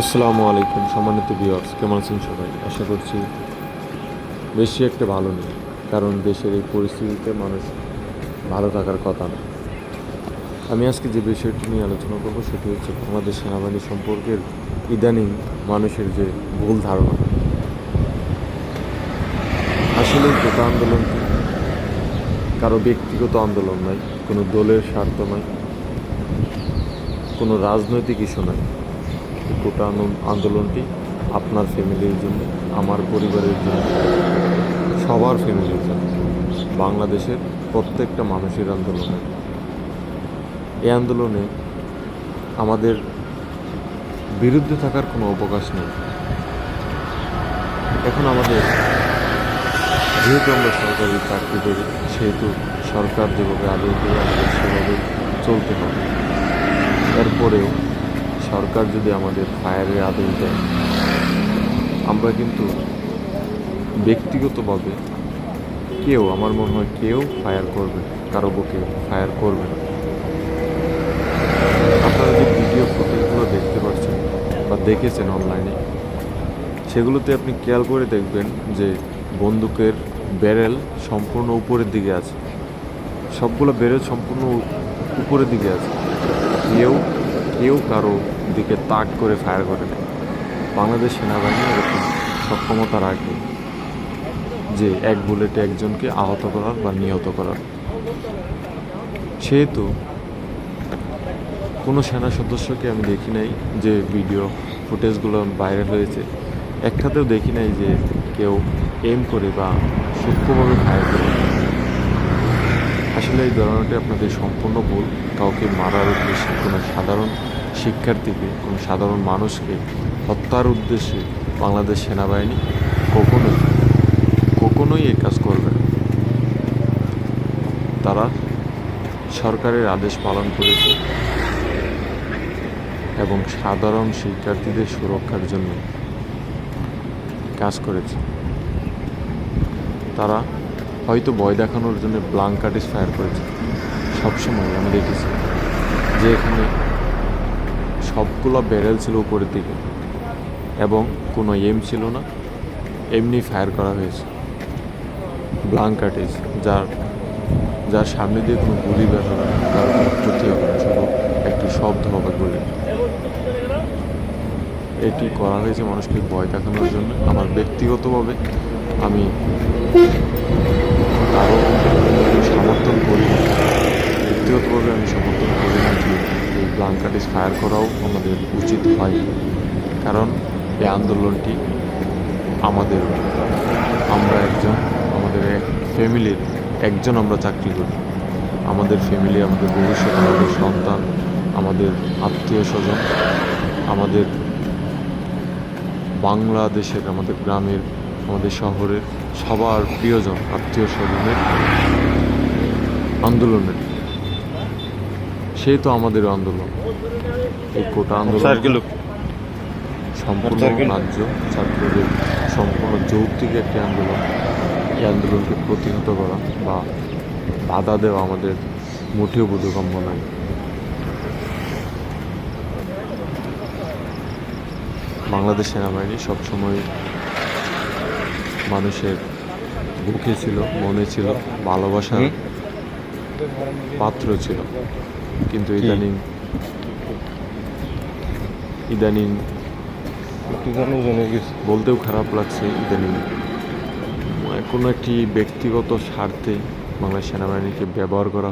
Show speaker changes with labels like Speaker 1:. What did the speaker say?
Speaker 1: আসসালামু আলাইকুম, সম্মানিত ভিউয়ার্স কেমন আছেন সবাই? আশা করছি বেশি একটা ভালো নেই, কারণ দেশের এই পরিস্থিতিতে মানুষ ভালো থাকার কথা না। আমি আজকে যে বিষয়টি নিয়ে আলোচনা করব, সেটি হচ্ছে বাংলাদেশ সেনাবাহিনী সম্পর্কের ইদানিং মানুষের যে ভুল ধারণা। আসলে গোটা আন্দোলনটি কারও ব্যক্তিগত আন্দোলন নয় কোনো দলের স্বার্থ নয় কোনো রাজনৈতিক ইস্যু নয় গোটা আন্দোলনটি আপনার ফ্যামিলির জন্য, আমার পরিবারের জন্য, সবার ফ্যামিলির জন্য, বাংলাদেশের প্রত্যেকটা মানুষের আন্দোলন। এই আন্দোলনে আমাদের বিরুদ্ধে থাকার কোনো অবকাশ নেই। এখন আমাদের, যেহেতু আমরা সরকারি চাকরি করি, সেহেতু সরকার যেভাবে আদেশ দেবে আমাদের সেভাবে চলতে হবে। এরপরেও সরকার যদি আমাদের ফায়ারের আদেশ দেয়, আমরা কিন্তু ব্যক্তিগতভাবে কেউ, আমার মনে হয় কেউ ফায়ার করবে কারও বুকে ফায়ার করবে না। আপনারা যে ভিডিও ফুটেজগুলো দেখতে পাচ্ছেন বা দেখেছেন অনলাইনে, সেগুলোতে আপনি খেয়াল করে দেখবেন যে বন্দুকের ব্যারেল সম্পূর্ণ উপরের দিকে আছে। সবগুলো ব্যারেল সম্পূর্ণ উপরের দিকে আছে। কেউ কেউ কারও দিকে তাক করে ফায়ার করে না বাংলাদেশ সেনাবাহিনী এরকম সক্ষমতা রাখে যে এক বুলেটে একজনকে আহত করার বা নিহত করার সেহেতু কোনো সেনা সদস্যকে আমি দেখি নাই যে ভিডিও ফুটেজগুলো ভাইরাল হয়েছে। একটাতেও দেখি নাই যে কেউ এম করে বা সূক্ষ্মভাবে ফায়ার করে। আসলে এই ধারণাটি আপনাদের সম্পূর্ণ ভুল। কাউকে মারার উদ্দেশ্যে কোনো সাধারণ শিক্ষার্থীকে, কোনো সাধারণ মানুষকে হত্যার উদ্দেশ্যে বাংলাদেশ সেনাবাহিনী কখনোই কখনোই এই কাজ করবে না। তারা সরকারের আদেশ পালন করেছে এবং সাধারণ শিক্ষার্থীদের সুরক্ষার জন্য কাজ করেছে। তারা হয়তো ভয় দেখানোর জন্য ব্লাঙ্ক কাটিস ফায়ার করেছে। সবসময় আমি দেখেছি। যে এখানে সবগুলো ব্যারেল ছিল উপরের দিকে এবং কোনো এম ছিল না, এমনি ফায়ার করা হয়েছে। ব্লাঙ্ক কাটিস যার যার সামনে দিয়ে কোনো গুলি বের হবে শুধু একটি শব্দ হবে গুলি এটি করা হয়েছে মানুষকে ভয় দেখানোর জন্য। আমার ব্যক্তিগতভাবে আমি কারও সমর্থন করি না ব্যক্তিগতভাবে আমি সমর্থন করি না যে এই ফায়ার করাও আমাদের উচিত হয়। কারণ এই আন্দোলনটি আমাদের আমরা একজন, আমাদের এক ফ্যামিলির একজন আমরা চাকরি করি। আমাদের ফ্যামিলি আমাদের ভবিষ্যৎ, আমাদের সন্তান, আমাদের আত্মীয় স্বজন আমাদের বাংলাদেশের, আমাদের গ্রামের, আমাদের শহরের সবার প্রিয়জন আত্মীয় স্বজনের আন্দোলনের সেই তো আমাদের আন্দোলন। এই কোটা আন্দোলন সম্পূর্ণ রাজ্য ছাত্রদের সম্পূর্ণ যৌক্তিক একটি আন্দোলন। এই আন্দোলনকে প্রতিহত করা বা বাধা দেওয়া আমাদের মোটেও বোধগম্য নয়। বাংলাদেশ সেনাবাহিনী সবসময় মানুষের বুকে ছিল মনে ছিল ভালোবাসার
Speaker 2: হুম।
Speaker 1: পাত্র ছিল। কিন্তু ইদানিং ইদানিং বলতেও খারাপ লাগছে ইদানিং। কোনো একটি ব্যক্তিগত স্বার্থে বাংলাদেশ সেনাবাহিনীকে ব্যবহার করা